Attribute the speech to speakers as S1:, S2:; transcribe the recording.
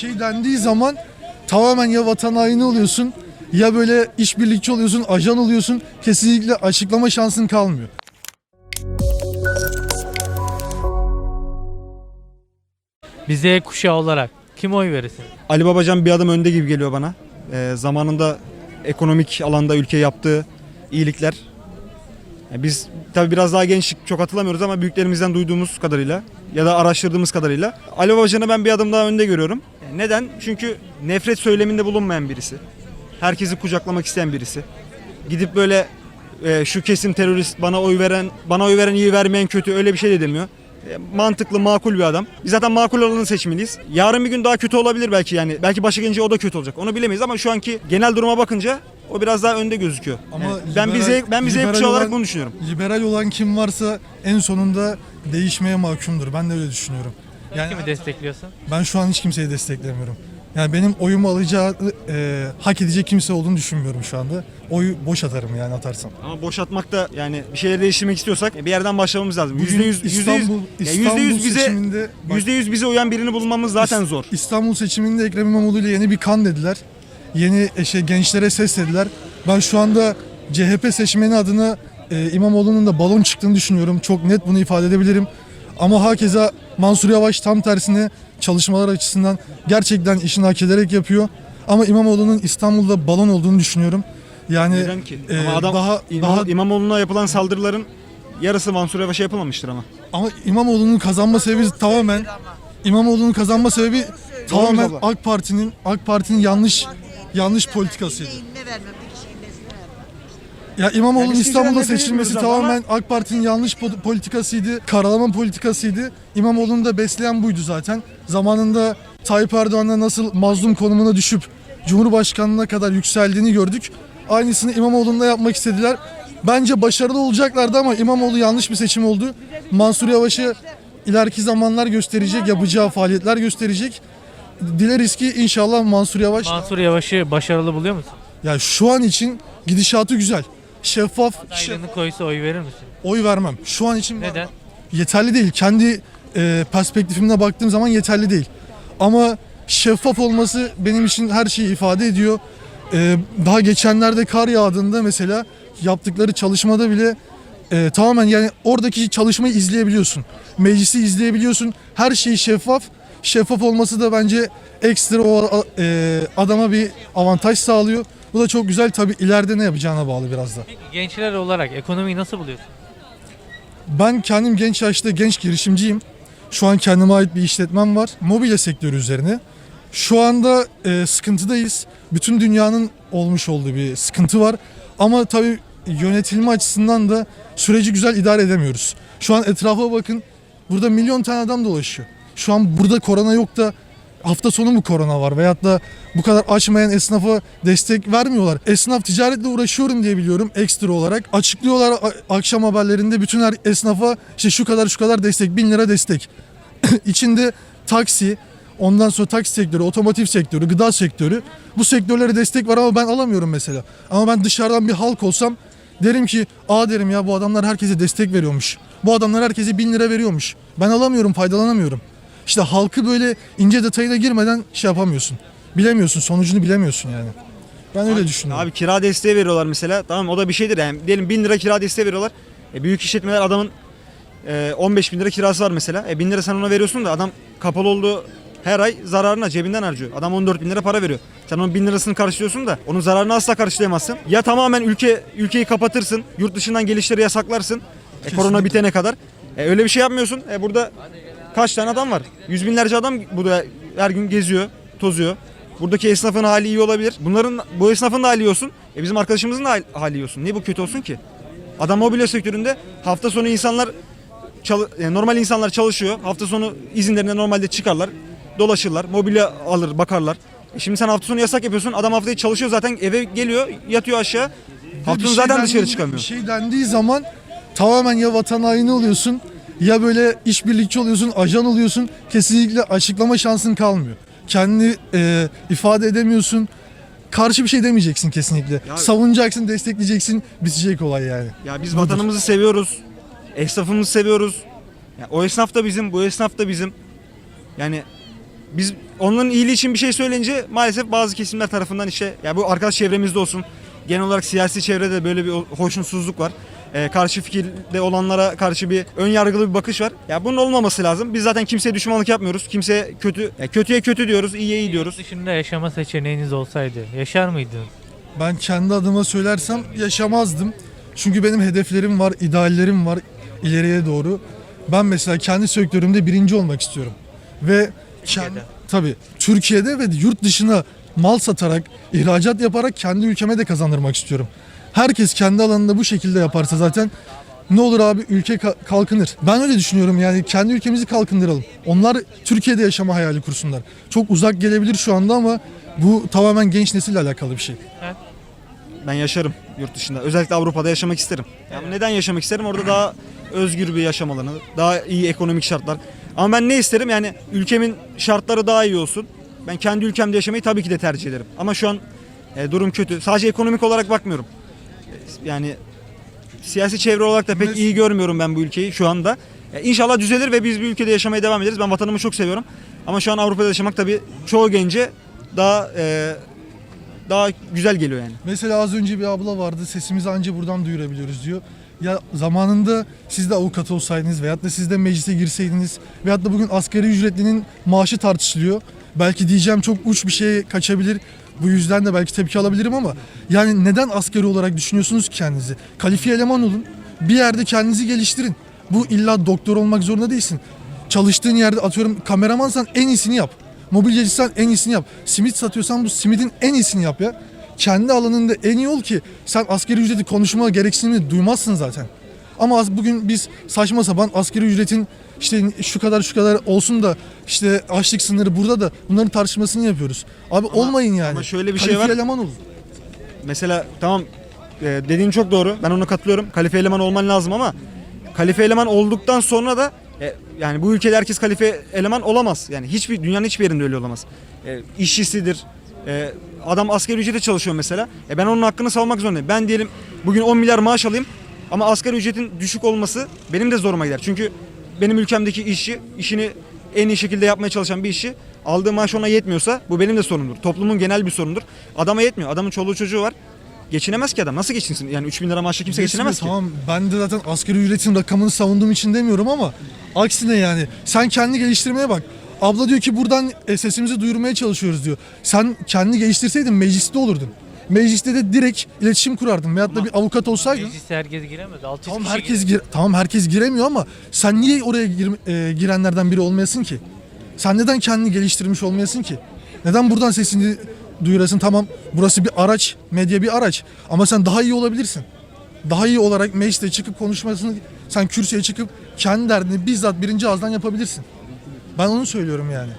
S1: şey dendiği zaman tamamen ya vatan haini oluyorsun ya böyle işbirlikçi oluyorsun, ajan oluyorsun. Kesinlikle açıklama şansın kalmıyor.
S2: Bize kuşağı olarak kim oy verirsin?
S3: Ali Babacan bir adım önde gibi geliyor bana. Ee, zamanında ekonomik alanda ülke yaptığı iyilikler. Yani biz tabii biraz daha gençlik çok hatırlamıyoruz ama büyüklerimizden duyduğumuz kadarıyla ya da araştırdığımız kadarıyla Ali Babacan'ı ben bir adım daha önde görüyorum. Yani neden? Çünkü nefret söyleminde bulunmayan birisi. Herkesi kucaklamak isteyen birisi. Gidip böyle e, şu kesim terörist bana oy veren bana oy veren iyi vermeyen kötü öyle bir şey de demiyor. E, mantıklı, makul bir adam. Biz zaten makul olanı seçmeliyiz. Yarın bir gün daha kötü olabilir belki yani. Belki başa gelince o da kötü olacak. Onu bilemeyiz ama şu anki genel duruma bakınca o biraz daha önde gözüküyor.
S1: Ama
S3: Yani ben
S1: liberal-
S3: Z, ben bir Z
S1: liberal
S3: olarak bunu düşünüyorum.
S1: Liberal olan kim varsa en sonunda değişmeye mahkumdur. Ben de öyle düşünüyorum. Yani
S2: Kimi destekliyorsun?
S1: ben şu an hiç kimseyi desteklemiyorum. Yani benim oyumu alacağı, e, hak edecek kimse olduğunu düşünmüyorum şu anda. Oyu boş atarım yani atarsam.
S3: Ama boşaltmakta yani bir şeyleri değiştirmek istiyorsak bir yerden başlamamız lazım.
S1: Bugün
S3: Yüzde yüz, yüzde yüz,
S1: İstanbul,
S3: ya
S1: İstanbul
S3: yüzde yüz bize,
S1: seçiminde bak,
S3: yüzde yüz bize uyan birini bulmamız zaten zor.
S1: İstanbul seçiminde Ekrem İmamoğlu ile yeni bir kan dediler. Yeni e, şey, gençlere ses dediler. Ben şu anda CHP seçmeni adına e, İmamoğlu'nun da balon çıktığını düşünüyorum. Çok net bunu ifade edebilirim. Ama hakeza Mansur Yavaş tam tersine çalışmalar açısından gerçekten işini hak ederek yapıyor. Ama İmamoğlu'nun İstanbul'da balon olduğunu düşünüyorum. Yani
S3: Neden ki?
S1: e,
S3: ama adam
S1: daha
S3: İmam,
S1: daha
S3: İmamoğlu'na yapılan saldırıların yarısı Mansur Yavaş'a yapılmamıştır ama.
S1: Ama İmamoğlu'nun kazanma sebebi tamamen İmamoğlu'nun kazanma sebebi tamamen? AK Parti'nin AK Parti'nin yanlış yanlış politikasıydı.
S4: Ne vermem bir kişinin nesine vermem.
S1: Ya İmamoğlu'nun
S3: Yani
S1: İstanbul'da seçilmesi
S3: bilmiyoruz ama-
S1: tamamen AK Parti'nin yanlış po- politikasıydı. Karalama politikasıydı. İmamoğlu'nu da besleyen buydu zaten. Zamanında Tayyip Erdoğan'la nasıl mazlum konumuna düşüp Cumhurbaşkanlığına kadar yükseldiğini gördük. Aynısını İmamoğlu'nda yapmak istediler. Bence başarılı olacaklardı ama İmamoğlu yanlış bir seçim oldu. Mansur Yavaş'ı ileriki zamanlar gösterecek, yapacağı faaliyetler gösterecek. Dileriz ki inşallah Mansur Yavaş
S2: Mansur Yavaş'ı başarılı buluyor musun?
S1: ya şu an için gidişatı güzel. Şeffaf, şe-
S2: Aylığını koysa oy verir misin?
S1: oy vermem. Şu an için
S2: Neden?
S1: yeterli değil. Kendi e, perspektifimle baktığım zaman yeterli değil. Ama şeffaf olması benim için her şeyi ifade ediyor. E, daha geçenlerde kar yağdığında mesela yaptıkları çalışmada bile e, tamamen yani oradaki çalışmayı izleyebiliyorsun. Meclisi izleyebiliyorsun. Her şey şeffaf. Şeffaf olması da bence ekstra o e, adama bir avantaj sağlıyor. Bu da çok güzel. Tabii ileride ne yapacağına bağlı biraz da.
S2: Peki gençler olarak ekonomiyi nasıl buluyorsun?
S1: Ben kendim genç yaşta genç girişimciyim. Şu an kendime ait bir işletmem var. Mobilya sektörü üzerine. Şu anda e, sıkıntıdayız. Bütün dünyanın olmuş olduğu bir sıkıntı var. Ama tabii yönetilme açısından da süreci güzel idare edemiyoruz. Şu an etrafa bakın. Burada milyon tane adam dolaşıyor. Şu an burada korona yok da hafta sonu mu korona var veyahut da bu kadar açmayan esnafa destek vermiyorlar. Esnaf ticaretle uğraşıyorum diye biliyorum ekstra olarak. Açıklıyorlar akşam haberlerinde bütün her esnafa işte şu kadar şu kadar destek 1000 lira destek. İçinde taksi, ondan sonra taksi sektörü, otomotiv sektörü, gıda sektörü bu sektörlere destek var ama ben alamıyorum mesela. Ama ben dışarıdan bir halk olsam derim ki aa derim ya bu adamlar herkese destek veriyormuş. Bu adamlar herkese 1000 lira veriyormuş. Ben alamıyorum, faydalanamıyorum. İşte halkı böyle ince detayına girmeden şey yapamıyorsun. Bilemiyorsun, sonucunu bilemiyorsun yani. Ben öyle düşünüyorum.
S3: Abi kira desteği veriyorlar mesela. Tamam o da bir şeydir yani. Diyelim 1000 lira kira desteği veriyorlar. E, büyük işletmeler adamın e, 15 bin lira kirası var mesela. E 1000 lira sen ona veriyorsun da adam kapalı olduğu her ay zararına cebinden harcıyor. Adam 14 bin lira para veriyor. Sen onun 1000 lirasını karşılıyorsun da onun zararını asla karşılayamazsın. Ya tamamen ülke ülkeyi kapatırsın. Yurt dışından gelişleri yasaklarsın. E, korona bitene kadar. E, öyle bir şey yapmıyorsun. E, burada kaç tane adam var? Yüz binlerce adam burada her gün geziyor, tozuyor. Buradaki esnafın hali iyi olabilir. Bunların bu esnafın da hali iyi olsun. E bizim arkadaşımızın da hal- hali iyi olsun. Niye bu kötü olsun ki? Adam mobilya sektöründe hafta sonu insanlar yani normal insanlar çalışıyor. Hafta sonu izinlerine normalde çıkarlar. Dolaşırlar. Mobilya alır, bakarlar. E şimdi sen hafta sonu yasak yapıyorsun. Adam haftayı çalışıyor zaten eve geliyor, yatıyor aşağı. Hafta sonu
S1: şey
S3: zaten
S1: dendiği-
S3: dışarı çıkamıyor.
S1: Bir şey dendiği zaman tamamen ya vatan haini oluyorsun ya böyle işbirlikçi oluyorsun, ajan oluyorsun. Kesinlikle açıklama şansın kalmıyor. Kendini e, ifade edemiyorsun. Karşı bir şey demeyeceksin kesinlikle.
S3: Ya-
S1: Savunacaksın, destekleyeceksin. Bitecek olay yani.
S3: Ya biz
S1: Budur.
S3: vatanımızı seviyoruz. Esnafımızı seviyoruz. Ya o esnaf da bizim, bu esnaf da bizim. Yani biz onların iyiliği için bir şey söyleyince maalesef bazı kesimler tarafından işte ya bu arkadaş çevremizde olsun genel olarak siyasi çevrede de böyle bir hoşnutsuzluk var. Ee, karşı fikirde olanlara karşı bir ön yargılı bir bakış var. Ya bunun olmaması lazım. Biz zaten kimseye düşmanlık yapmıyoruz. Kimseye kötü ya kötüye kötü diyoruz, iyiye iyi diyoruz.
S2: Yurt dışında yaşama seçeneğiniz olsaydı yaşar mıydınız?
S1: Ben kendi adıma söylersem yaşamazdım. Çünkü benim hedeflerim var, ideallerim var ileriye doğru. Ben mesela kendi sektörümde birinci olmak istiyorum. Ve kendi, tabii Türkiye'de ve yurt dışına mal satarak, ihracat yaparak kendi ülkeme de kazandırmak istiyorum. Herkes kendi alanında bu şekilde yaparsa zaten ne olur abi ülke ka- kalkınır. Ben öyle düşünüyorum yani kendi ülkemizi kalkındıralım. Onlar Türkiye'de yaşama hayali kursunlar. Çok uzak gelebilir şu anda ama bu tamamen genç nesille alakalı bir şey.
S3: Ben yaşarım yurt dışında. Özellikle Avrupa'da yaşamak isterim. Yani neden yaşamak isterim? Orada daha özgür bir yaşam alanı, daha iyi ekonomik şartlar. Ama ben ne isterim? Yani ülkemin şartları daha iyi olsun. Ben kendi ülkemde yaşamayı tabii ki de tercih ederim. Ama şu an e, durum kötü. Sadece ekonomik olarak bakmıyorum. Yani siyasi çevre olarak da pek iyi görmüyorum ben bu ülkeyi şu anda. E, İnşallah düzelir ve biz bir ülkede yaşamaya devam ederiz. Ben vatanımı çok seviyorum. Ama şu an Avrupa'da yaşamak tabii çoğu gence daha e, daha güzel geliyor yani.
S1: Mesela az önce bir abla vardı sesimizi anca buradan duyurabiliyoruz diyor. Ya zamanında siz de avukat olsaydınız veyahut da siz de meclise girseydiniz veyahut da bugün asgari ücretlinin maaşı tartışılıyor. Belki diyeceğim çok uç bir şeye kaçabilir. Bu yüzden de belki tepki alabilirim ama yani neden asgari olarak düşünüyorsunuz ki kendinizi? Kalifiye eleman olun. Bir yerde kendinizi geliştirin. Bu illa doktor olmak zorunda değilsin. Çalıştığın yerde atıyorum kameramansan en iyisini yap. Mobilyacıysan en iyisini yap. Simit satıyorsan bu simidin en iyisini yap ya. Kendi alanında en iyi ol ki sen asgari ücreti konuşma gereksinimini duymazsın zaten. Ama az bugün biz saçma sapan asgari ücretin işte şu kadar şu kadar olsun da işte açlık sınırı burada da bunların tartışmasını yapıyoruz. Abi olmayın yani.
S3: ama şöyle bir şey
S1: Kalifiye
S3: var.
S1: eleman olun.
S3: Mesela tamam e, dediğin çok doğru. Ben ona katılıyorum. Kalife eleman olman lazım ama kalife eleman olduktan sonra da e, yani bu ülkede herkes kalife eleman olamaz. Yani hiçbir dünyanın hiçbir yerinde öyle olamaz. E, işçisidir. E, adam asgari ücrete çalışıyor mesela. E, ben onun hakkını savunmak zorundayım. Ben diyelim bugün 10 milyar maaş alayım ama asgari ücretin düşük olması benim de zoruma gider. Çünkü benim ülkemdeki işçi işini en iyi şekilde yapmaya çalışan bir işçi aldığı maaş ona yetmiyorsa bu benim de sorunumdur. Toplumun genel bir sorundur. Adama yetmiyor. Adamın çoluğu çocuğu var. Geçinemez ki adam. Nasıl geçinsin? Yani 3000 lira maaşla kimse geçinemez ki.
S1: Tamam ben de zaten asgari ücretin rakamını savunduğum için demiyorum ama aksine yani sen kendi geliştirmeye bak. Abla diyor ki buradan e, sesimizi duyurmaya çalışıyoruz diyor. Sen kendi geliştirseydin mecliste olurdun. Mecliste de direkt iletişim kurardın veyahut da bir avukat olsaydın.
S2: Meclise herkes giremez. 600
S1: Tamam
S2: kişi
S1: herkes gir, tamam herkes giremiyor ama sen niye oraya gir- e, girenlerden biri olmayasın ki? Sen neden kendini geliştirmiş olmayasın ki? Neden buradan sesini duyurasın? Tamam burası bir araç, medya bir araç ama sen daha iyi olabilirsin. Daha iyi olarak mecliste çıkıp konuşmasını sen kürsüye çıkıp kendi derdini bizzat birinci ağızdan yapabilirsin. Ben onu söylüyorum yani.